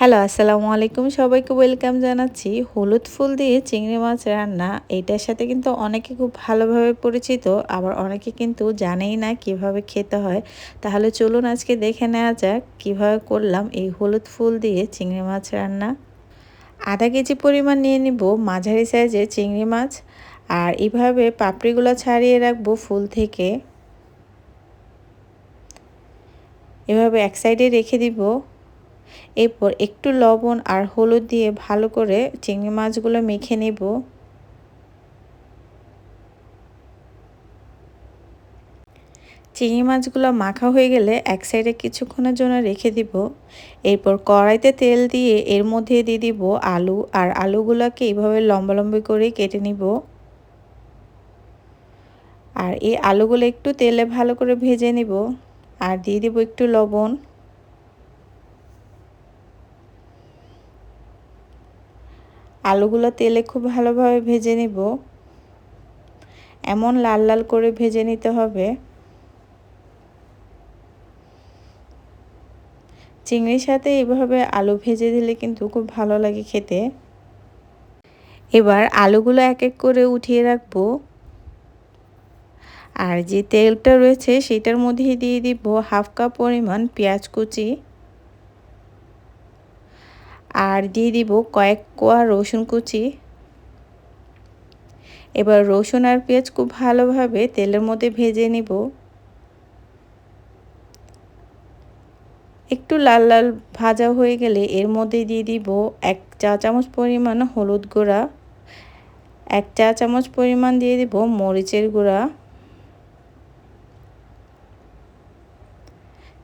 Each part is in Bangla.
হ্যালো, আসসালামু আলাইকুম। সবাইকে ওয়েলকাম জানাচ্ছি। হলুদ ফুল দিয়ে চিংড়ি মাছ রান্না, এটার সাথে কিন্তু অনেকে খুব ভালোভাবে পরিচিত, আবার অনেকে কিন্তু জানেই না কীভাবে খেতে হয়। তাহলে চলুন আজকে দেখে নেওয়া যাক কীভাবে করলাম এই হলুদ ফুল দিয়ে চিংড়ি মাছ রান্না। আধা কেজি পরিমাণ নিয়ে নিব মাঝারি সাইজের চিংড়ি মাছ, আর এইভাবে পাপড়িগুলো ছাড়িয়ে রাখব ফুল থেকে। এভাবে এক সাইডে রেখে দিব। এরপর একটু লবণ আর হলুদ দিয়ে ভালো করে চিংড়ি মাছগুলো মেখে নেব। চিংড়ি মাছগুলো মাখা হয়ে গেলে এক সাইডে কিছুক্ষণের জন্য রেখে দিব। এরপর কড়াইতে তেল দিয়ে এর মধ্যে দিয়ে দিব আলু আর আলুগুলোকে এইভাবে লম্বা লম্বি করে কেটে নিব। আর এই আলুগুলো একটু তেলে ভালো করে ভেজে নিব। আর দিয়ে দিব একটু লবণ। আলুগুলো তেলে খুব ভালোভাবে ভেজে নিব। এমন লাল লাল করে ভেজে নিতে হবে। চিংড়ির সাথে এইভাবে আলু ভেজে দিলে কিন্তু খুব ভালো লাগে খেতে। এবার আলুগুলো এক এক করে উঠিয়ে রাখব। আর যে তেলটা রয়েছে সেটার মধ্যে দিয়ে দিব হাফ কাপ পরিমাণ পেঁয়াজ কুচি। আর দিয়ে দিব কয়েক কোয়া রসুন কুচি। এবার রসুন আর পেঁয়াজ খুব ভালোভাবে তেলের মধ্যে ভেজে নিব। একটু লাল লাল ভাজা হয়ে গেলে এর মধ্যে দিয়ে দিব এক চা চামচ পরিমাণ হলুদ গুঁড়া, এক চা চামচ পরিমাণ দিয়ে দিব মরিচের গুঁড়া।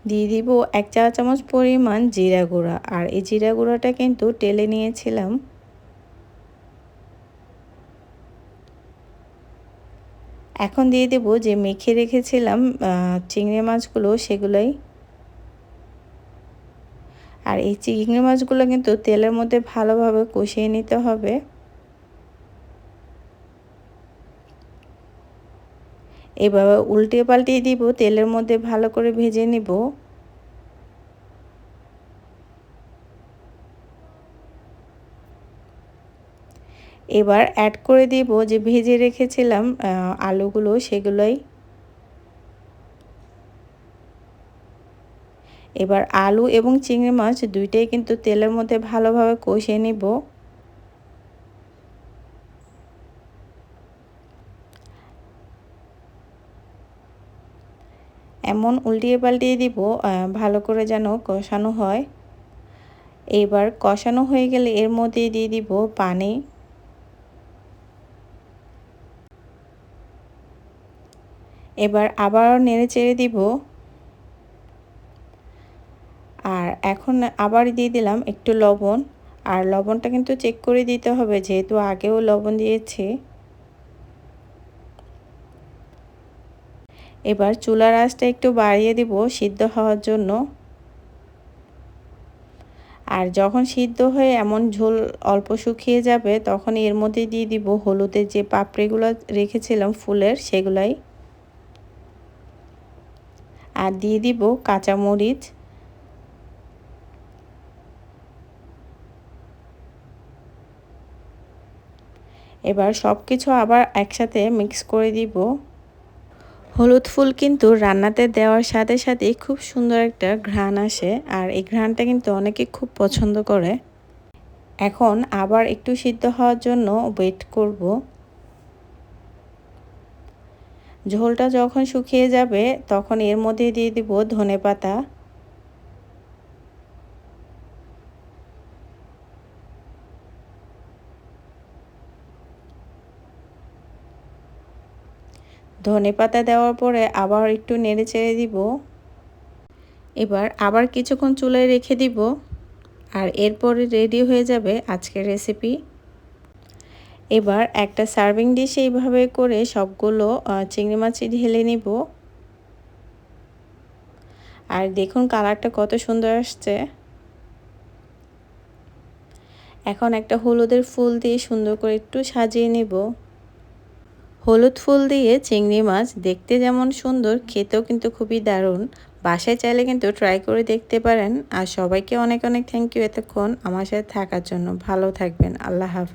দিয়ে দিব এক চা চামচ পরিমাণ জিরা গুঁড়া। আর এই জিরা গুঁড়াটা কিন্তু টেলে নিয়েছিলাম। এখন দিয়ে দেব যে মেখে রেখেছিলাম চিংড়ি মাছগুলো সেগুলোই। আর এই চিংড়ি মাছগুলো কিন্তু তেলের মধ্যে ভালোভাবে কষিয়ে নিতে হবে। এভাবে উল্টে পাল্টিয়ে দিব, তেলের মধ্যে ভালো করে ভেজে নিব। এবার অ্যাড করে দিব যে ভেজে রেখেছিলাম আলুগুলো সেগুলোই। এবার আলু এবং চিংড়ি মাছ দুইটাই কিন্তু তেলের মধ্যে ভালোভাবে কষিয়ে নিব। এমন উল্টিয়ে পাল্টিয়ে দিব ভালো করে যেন কষানো হয়। এবার কষানো হয়ে গেলে এর মধ্যে দিয়ে দিব পানি। এবার আবারও নেড়ে চেড়ে দিব। আর এখন আবার দিয়ে দিলাম একটু লবণ। আর লবণটা কিন্তু চেক করে দিতে হবে, যেহেতু আগেও লবণ দিয়েছি। এবার চুলার আঁচটা একটু বাড়িয়ে দিব সিদ্ধ হওয়ার জন্য। আর যখন সিদ্ধ হয়ে এমন ঝোল অল্প শুকিয়ে যাবে, তখন এর মধ্যে দিয়ে দিব হলুদের যে পাপড়িগুলো রেখেছিলাম ফুলের, সেগুলাই। আর দিয়ে দিব কাঁচামরিচ। এবার সব কিছু আবার একসাথে মিক্স করে দিব। হলুদ ফুল কিন্তু রান্নাতে দেওয়ার সাথে সাথে খুব সুন্দর একটা ঘ্রাণ আসে, আর এই ঘ্রাণটা কিন্তু অনেকে খুব পছন্দ করে। এখন আবার একটু সিদ্ধ হওয়ার জন্য ওয়েট করব। ঝোলটা যখন শুকিয়ে যাবে তখন এর মধ্যে দিয়ে দিব ধনে পাতা ধনে পাতা দেওয়ার পরে আবার একটু নেড়ে চেড়ে দিব। এবার আবার কিছুক্ষণ চুলায় রেখে দিব আর এরপরে রেডি হয়ে যাবে আজকের রেসিপি এবার একটা সার্ভিং ডিশ এইভাবে করে সবগুলো চিংড়ি মাছই ঢেলে নিব। আর দেখুন কালারটা কত সুন্দর আসছে। এখন একটা হলুদের ফুল দিয়ে সুন্দর করে একটু সাজিয়ে নেব। হলুদ ফুল দিয়ে চিংড়ি মাছ দেখতে যেমন সুন্দর, খেতেও কিন্তু খুবই দারুণ। বাসায় চাইলে কিন্তু ট্রাই করে দেখতে পারেন। আর সবাইকে অনেক অনেক থ্যাংক ইউ এতক্ষণ আমার সাথে থাকার জন্য। ভালো থাকবেন। আল্লাহ হাফিজ।